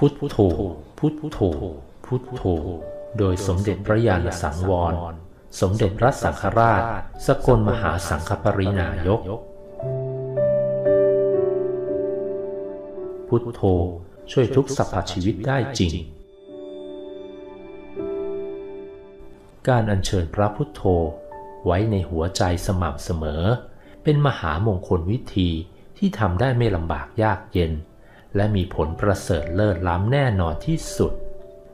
พุทโธพุทโธพุทโธโดยสมเด็จพระญาณสังวร สมเด็จพระสังฆราช สกลมหาสังฆปรินายก พุทโธช่วยทุกสรรพชีวิตได้จริง การอัญเชิญพระพุทโธไว้ในหัวใจสม่ำเสมอ เป็นมหามงคลวิธีที่ทำได้ไม่ลำบากยากเย็น และมีผลประเสริฐเลิศล้ำแน่นอนที่สุด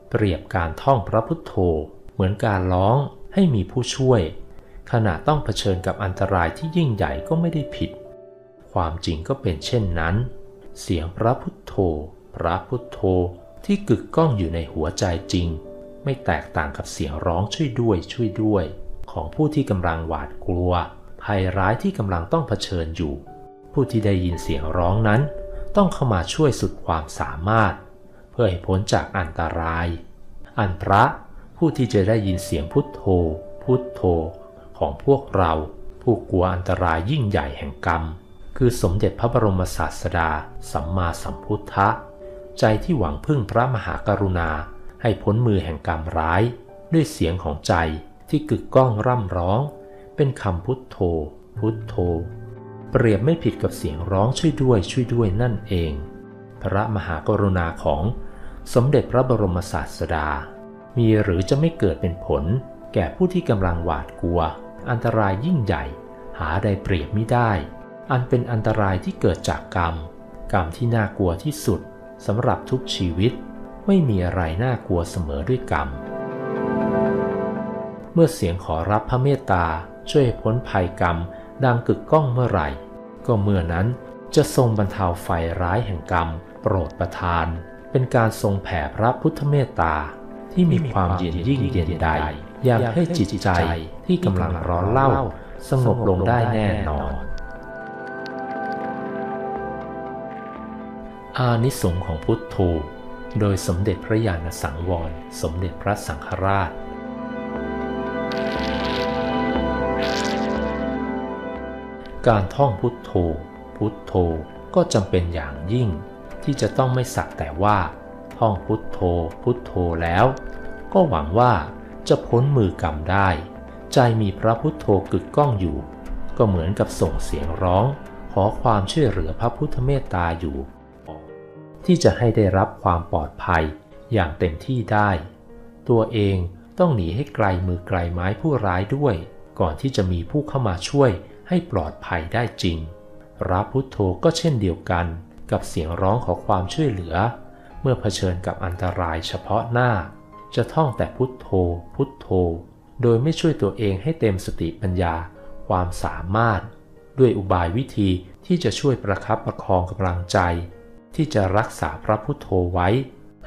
เปรียบการท่องพระพุทโธ เหมือนการร้องให้มีผู้ช่วย ขณะต้องเผชิญกับอันตรายที่ยิ่งใหญ่ก็ไม่ได้ผิด ความจริงก็เป็นเช่นนั้น เสียงพระพุทโธ พระพุทโธที่กึกก้องอยู่ในหัวใจจริง ไม่แตกต่างกับเสียงร้องช่วยด้วยช่วยด้วย ของผู้ที่กำลังหวาดกลัว ภัยร้ายที่กำลังต้องเผชิญอยู่ ผู้ที่ได้ยินเสียงร้องนั้น ต้องเข้ามาช่วยสุดความสามารถ เพื่อให้พ้นจากอันตราย อันพระผู้ที่จะได้ยินเสียงพุทโธ พุทโธ ของพวกเรา ผู้กลัวอันตรายยิ่งใหญ่แห่งกรรม คือสมเด็จพระบรมศาสดา สัมมาสัมพุทธะ ใจที่หวังพึ่งพระมหากรุณาให้พ้นมือแห่งกรรมร้าย ด้วยเสียงของใจที่กึกก้องร่ำร้อง เป็นคำพุทโธ พุทโธ เปรียบไม่ผิดกับเสียงร้องช่วยด้วยช่วยด้วยนั่นเอง พระมหากรุณาของสมเด็จพระบรมศาสดา มีหรือจะไม่เกิดเป็นผล แก่ผู้ที่กำลังหวาดกลัว อันตรายยิ่งใหญ่ หาใดเปรียบไม่ได้ อันเป็นอันตรายที่เกิดจากกรรม กรรมที่น่ากลัวที่สุดสำหรับทุกชีวิต ไม่มีอะไรน่ากลัวเสมอด้วยกรรม เมื่อเสียงขอรับพระเมตตาช่วยพ้นภัยกรรม ดังกึกก้องเมื่อไหร่ ก็เมื่อนั้นจะทรงบรรเทาไฟร้ายแห่งกรรม โปรดประทาน เป็นการทรงแผ่พระพุทธเมตตา ที่มีความเย็นยิ่งเย็นใดอยากให้จิตใจที่กำลังร้อนเล่า สงบลงได้แน่นอน อานิสงส์ของพุทโธโดยสมเด็จพระญาณสังวร สมเด็จพระสังฆราช การท่องพุทโธ พุทโธก็จำเป็นอย่างยิ่ง ที่จะต้องไม่สักแต่ว่า ท่องพุทโธ พุทโธแล้ว ก็หวังว่าจะพ้นมือกรรมได้ ใจมีพระพุทโธกึกก้องอยู่ ก็เหมือนกับส่งเสียงร้อง ขอความช่วยเหลือพระพุทธเมตตาอยู่ ที่จะให้ได้รับความปลอดภัยอย่างเต็มที่ได้ ตัวเองต้องหนีให้ไกลมือไกลไม้ผู้ร้ายด้วย ก่อนที่จะมีผู้เข้ามาช่วย ให้ปลอดภัยได้จริงพระพุทโธก็เช่นเดียวกันกับเสียงร้องขอความช่วยเหลือ เมื่อเผชิญกับอันตรายเฉพาะหน้า จะท่องแต่พุทโธ พุทโธ โดยไม่ช่วยตัวเองให้เต็มสติปัญญา ความสามารถ ด้วยอุบายวิธีที่จะช่วยประคับประคองกำลังใจ ที่จะรักษาพระพุทโธไว้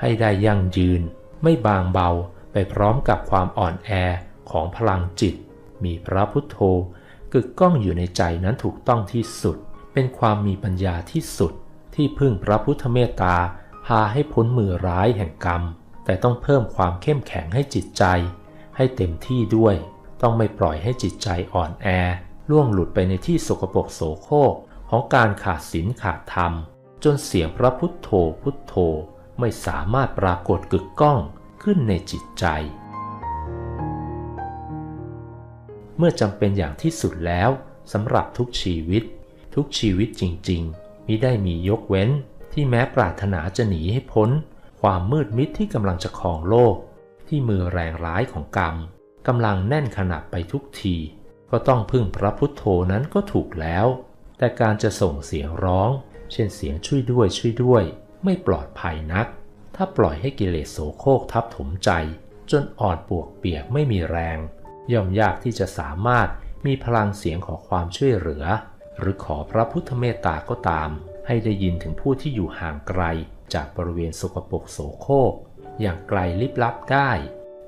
ให้ได้ยั่งยืน ไม่บางเบาไปพร้อมกับความอ่อนแอของพลังจิต มีพระพุทโธ กึกก้องอยู่ในใจนั้นถูกต้องที่สุด เป็นความมีปัญญาที่สุด ที่พึ่งพระพุทธเมตตาพาให้พ้นมือร้ายแห่งกรรม แต่ต้องเพิ่มความเข้มแข็งให้จิตใจ ให้เต็มที่ด้วย ต้องไม่ปล่อยให้จิตใจอ่อนแอ ล่วงหลุดไปในที่สกปรกโสโครกของการขาดศีลขาดธรรม จนเสียงพระพุทโธพุทโธไม่สามารถปรากฏกึกก้องขึ้นในจิตใจ เมื่อจำเป็นอย่างที่สุดแล้วสำหรับทุกชีวิต ทุกชีวิตจริงๆมิได้มียกเว้น ที่แม้ปรารถนาจะหนีให้พ้น ความมืดมิดที่กำลังจะครองโลก ที่มือแรงร้ายของกรรมกำลังแน่นขนาบไปทุกที ก็ต้องพึ่งพระพุทโธนั้นก็ถูกแล้ว แต่การจะส่งเสียงร้อง เช่นเสียงช่วยด้วยช่วยด้วย ไม่ปลอดภัยนัก ถ้าปล่อยให้กิเลสโสโครกทับถมใจ จนอ่อนปวกเปียกไม่มีแรง ย่อมยากที่จะสามารถมีพลังเสียงขอความช่วยเหลือ หรือขอพระพุทธเมตตาก็ตาม ให้ได้ยินถึงผู้ที่อยู่ห่างไกล จากบริเวณสกปรกโสโครกอย่างไกลลิบลับได้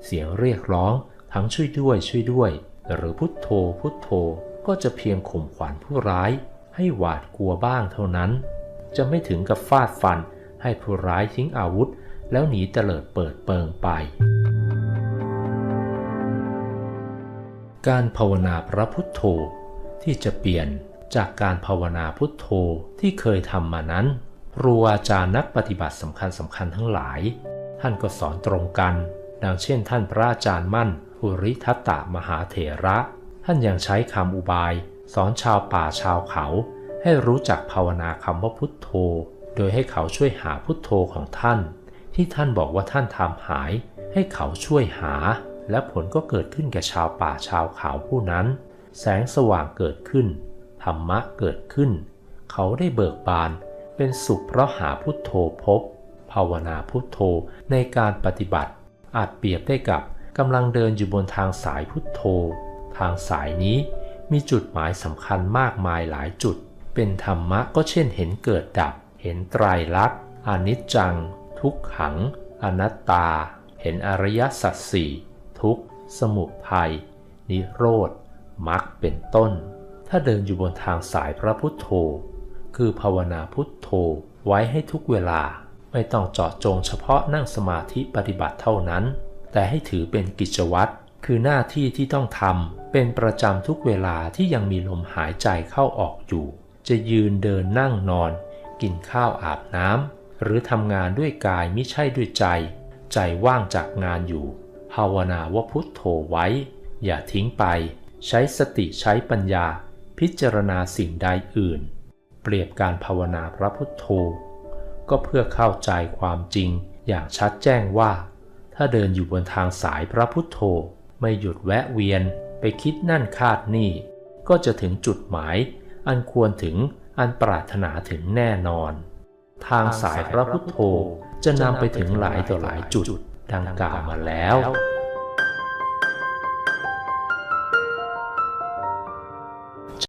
เสียงเรียกร้องทั้งช่วยด้วยช่วยด้วย หรือพุทโธพุทโธก็จะเพียงข่มขวัญผู้ร้าย ให้หวาดกลัวบ้างเท่านั้น จะไม่ถึงกับฟาดฟันให้ผู้ร้ายทิ้งอาวุธ แล้วหนีเตลิดเปิดเปิงไป การภาวนาพระพุทโธที่จะเปลี่ยนจากการภาวนาพุทโธที่เคยทำมานั้นครูอาจารย์นักปฏิบัติสำคัญสำคัญทั้งหลาย ท่านก็สอนตรงกัน ดังเช่นท่านพระอาจารย์มั่นภูริทัตตมหาเถระ ท่านยังใช้คำอุบาย สอนชาวป่าชาวเขา ให้รู้จักภาวนาคำว่าพุทโธ โดยให้เขาช่วยหาพุทโธของท่าน ที่ท่านบอกว่าท่านทำหาย ให้เขาช่วยหา และผลก็เกิดขึ้นแก่ชาวป่าชาวเขาผู้นั้น แสงสว่างเกิดขึ้น ธรรมะเกิดขึ้น เขาได้เบิกบาน เป็นสุขเพราะหาพุทโธพบ ภาวนาพุทโธในการปฏิบัติ อาจเปรียบได้กับกำลังเดินอยู่บนทางสายพุทโธ ทางสายนี้มีจุดหมายสำคัญมากมายหลายจุด เป็นธรรมะก็เช่นเห็นเกิดดับ เห็นไตรลักษณ์อนิจจัง ทุกขัง อนัตตา เห็นอริยสัจสี่ ทุกข์ สมุทัย นิโรธมรรคเป็นต้น ถ้าเดินอยู่บนทางสายพระพุทโธ คือภาวนาพุทโธไว้ให้ทุกเวลา ไม่ต้องเจาะจงเฉพาะนั่งสมาธิปฏิบัติเท่านั้น แต่ให้ถือเป็นกิจวัตร คือหน้าที่ที่ต้องทำเป็นประจำทุกเวลาที่ยังมีลมหายใจเข้าออกอยู่ จะยืนเดินนั่งนอน กินข้าวอาบน้ำหรือทำงานด้วยกายไม่ใช่ด้วยใจ ใจว่างจากงานอยู่ ภาวนาว่าพุทโธไว้ อย่าทิ้งไป ใช้สติใช้ปัญญา พิจารณาสิ่งใดอื่น เปรียบการภาวนาพระพุทโธ ก็เพื่อเข้าใจความจริงอย่างชัดแจ้งว่า ถ้าเดินอยู่บนทางสายพระพุทโธ ไม่หยุดแวะเวียนไปคิดนั่นคาดนี่ ก็จะถึงจุดหมาย อันควรถึงอันปรารถนาถึงแน่นอน ทางสายพระพุทโธจะนำไปถึงหลายต่อหลายจุด ดังกล่าวมาแล้ว